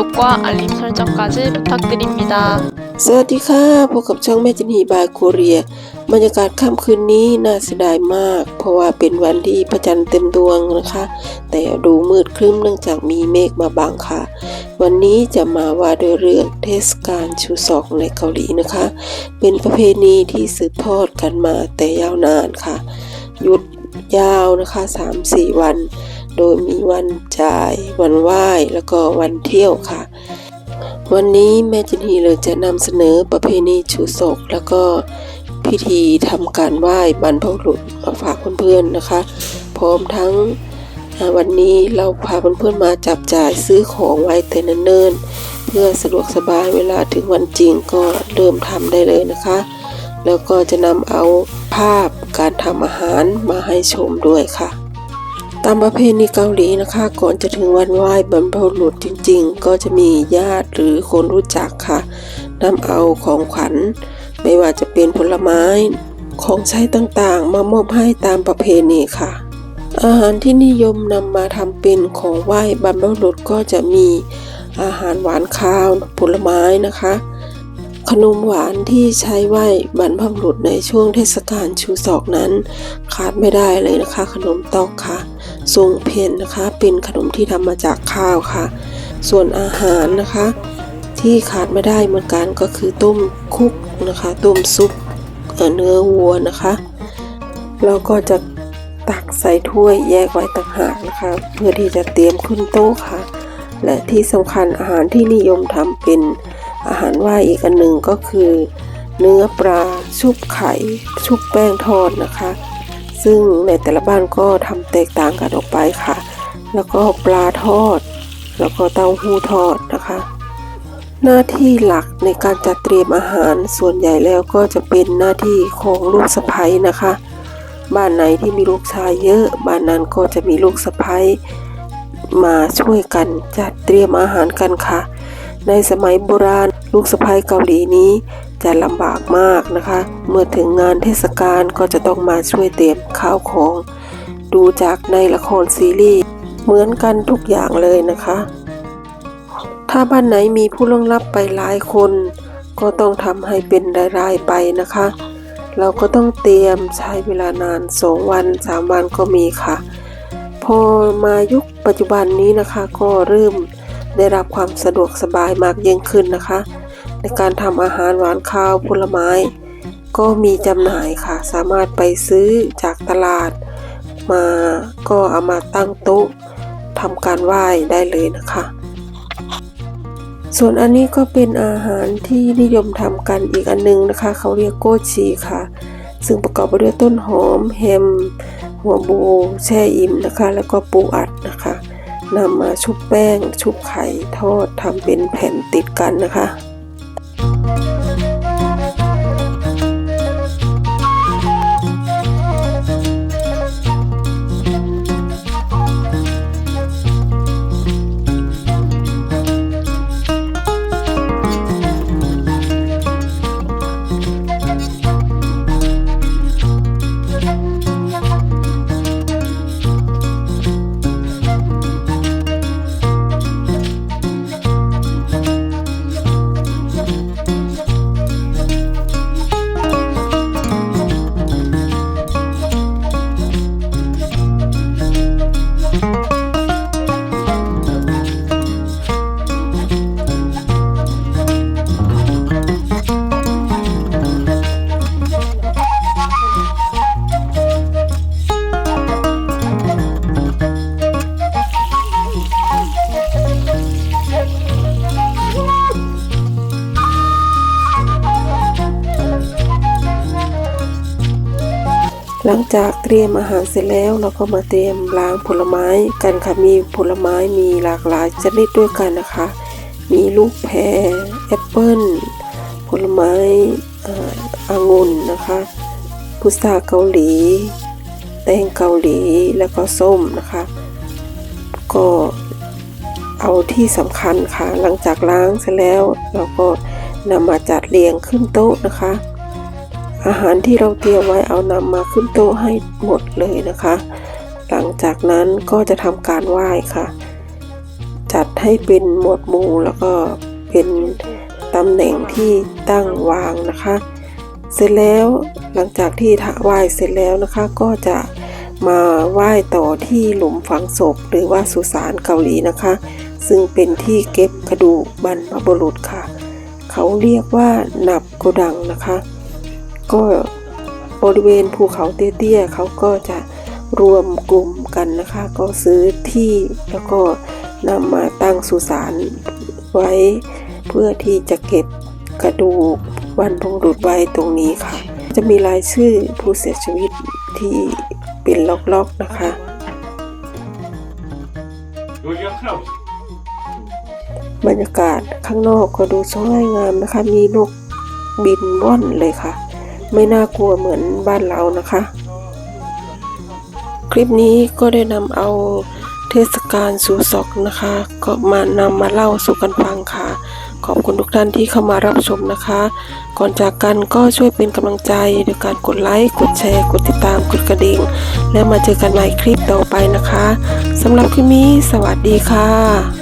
구독과 알림 설정까지 부탁드립니다. สวัสดีค่ะพบกับช่องแม่จินฮีบายโคเรียบรรยากาศค่ำคืนนี้น่าเสียดายมาก เพราะว่าเป็นวันที่พระจันทร์เต็มดวงนะคะ แต่ดูมืดครึ้มเนื่องจากมีเมฆมาบังค่ะ วันนี้จะมาว่าด้วยเรื่องเทศกาลชูซอกในเกาหลีนะคะ เป็นประเพณีที่สืบทอดกันมาแต่ยาวนานค่ะ หยุดยาวนะคะ 3-4 วัน โดยมีวันจ่าย วันไหว้แล้วก็วันเที่ยวค่ะ วันนี้แม่จินฮีเลยจะนำเสนอประเพณีชูศก แล้วก็พิธีทำการไหว้บรรพบุรุษมาฝากเพื่อนๆนะคะ พร้อมทั้งวันนี้เราพาเพื่อนๆมาจับจ่ายซื้อของไว้แต่เนิ่นๆเพื่อสะดวกสบายเวลาถึงวันจริงก็เริ่มทำได้เลยนะคะ แล้วก็จะนำเอาภาพการทำอาหารมาให้ชมด้วยค่ะ ตามประเพณีเกาหลีนะคะ ก่อนจะถึงวันไหว้บรรพบุรุษจริง ๆ ก็จะมีญาติหรือคนรู้จักค่ะนำเอาของขวัญ ไม่ว่าจะเป็นผลไม้ ของใช้ต่างๆ มามอบให้ตามประเพณีค่ะ อาหารที่นิยมนำมาทำเป็นของไหว้บรรพบุรุษก็จะมีอาหารหวานข้าว ผลไม้นะคะ ขนมหวานที่ใช้ไหว้บรรพบุรุษในช่วงเทศกาลชูศอกนั้น ขาดไม่ได้เลยนะคะ ขนมตอกค่ะทรงเพนนะคะ เป็นขนมที่ทำมาจากข้าวค่ะ ส่วนอาหารนะคะ ที่ขาดไม่ได้เหมือนกันก็คือต้มคุกนะคะ ต้มซุปเเนื้อวัวนะคะเราก็จะตักใส่ถ้วยแยกไว้ต่างหากนะคะ เพื่อที่จะเตรียมขึ้นโต๊ะค่ะ และที่สำคัญอาหารที่นิยมทำเป็น อาหารไหว้อีกอันหนึ่งก็คือ เนื้อปลาชุบไข่ชุบแป้งทอดนะคะ ซึ่งในแต่ละบ้านก็ทำแตกต่างกันออกไปค่ะ แล้วก็ปลาทอด แล้วก็เต้าหู้ทอดนะคะ หน้าที่หลักในการจัดเตรียมอาหารส่วนใหญ่แล้วก็จะเป็นหน้าที่ของลูกสะใภ้นะคะ บ้านไหนที่มีลูกชายเยอะบ้านนั้นก็จะมีลูกสะใภ้มาช่วยกันจัดเตรียมอาหารกันค่ะ ในสมัยโบราณ ลูกสะใภ้เกาหลีนี้จะลำบากมากนะคะ เมื่อถึงงานเทศกาลก็จะต้องมาช่วยเตรียมข้าวของ ดูจากในละครซีรีส์เหมือนกันทุกอย่างเลยนะคะ ถ้าบ้านไหนมีผู้ล่วงลับไปหลายคน ก็ต้องทำให้เป็นรายๆไปนะคะ เราก็ต้องเตรียมใช้เวลานานสองวันสามวันก็มีค่ะ พอมายุคปัจจุบันนี้นะคะก็เริ่มได้รับความสะดวกสบายมากยิ่งขึ้นนะคะ ในการทำอาหารหวานข้าวผลไม้ ก็มีจำหน่ายค่ะ สามารถไปซื้อจากตลาด มาก็เอามาตั้งโต๊ะทำการไหว้ได้เลยนะคะ ส่วนอันนี้ก็เป็นอาหารที่นิยมทำกันอีกอันนึงนะคะ เขาเรียกโกชีค่ะ ซึ่งประกอบไปด้วยต้นหอมแฮมหัวบูแช่อิ่มนะคะ แล้วก็ปูอัดนะคะนำมาชุบแป้ง ชุบไข่ทอดทำเป็นแผ่นติดกันนะคะ หลังจากเตรียมอาหารเสร็จแล้วเราก็มาเตรียมล้างผลไม้กันค่ะมีผลไม้มีหลากหลายชนิดด้วยกันนะคะ มีลูกแพรแอปเปิ้ลผลไม้อ่อองุ่นนะคะพุทราเกาหลี แตงเกาหลีแล้วก็ส้มนะคะ ก็เอาที่สำคัญค่ะ หลังจากล้างเสร็จแล้วเราก็นำมาจัดเรียงขึ้นโต๊ะนะคะ อาหารที่เราเตรียมไว้เอานำมาขึ้นโต๊ะให้หมดเลยนะคะ หลังจากนั้นก็จะทำการไหว้ค่ะ จัดให้เป็นหมวดหมู่แล้วก็เป็นตำแหน่งที่ตั้งวางนะคะ เสร็จแล้วหลังจากที่ถไหว้เสร็จแล้วนะคะก็จะมาไหว้ต่อที่หลุมฝังศพหรือว่าสุสานเกาหลีนะคะ ซึ่งเป็นที่เก็บกระดูกบรรพบุรุษค่ะ เขาเรียกว่าหนับโกดังนะคะ ก็บริเวณภูเขาเตี้ยๆเขาก็จะรวมกลุ่มกันนะคะ ก็ซื้อที่แล้วก็นำมาตั้งสุสานไว้ เพื่อที่จะเก็บกระดูกวันพงดุดไว้ตรงนี้ค่ะ จะมีรายชื่อผู้เสียชีวิตที่เป็นล็อกๆนะคะบรรยากาศข้างนอกก็ดูสวยงามนะคะ มีนกบินว่อนเลยค่ะ ไม่น่ากลัวเหมือนบ้านเรานะคะ คลิปนี้ก็ได้นำเอาเทศกาลสูซอกนะคะ ก็มานำมาเล่าสู่กันฟังค่ะ ขอบคุณทุกท่านที่เข้ามารับชมนะคะ ก่อนจากกันก็ช่วยเป็นกำลังใจโดยการกดไลค์กดแชร์กดติดตามกดกระดิ่ง แล้วมาเจอกันใหม่คลิปต่อไปนะคะสำหรับคลิปนี้สวัสดีค่ะ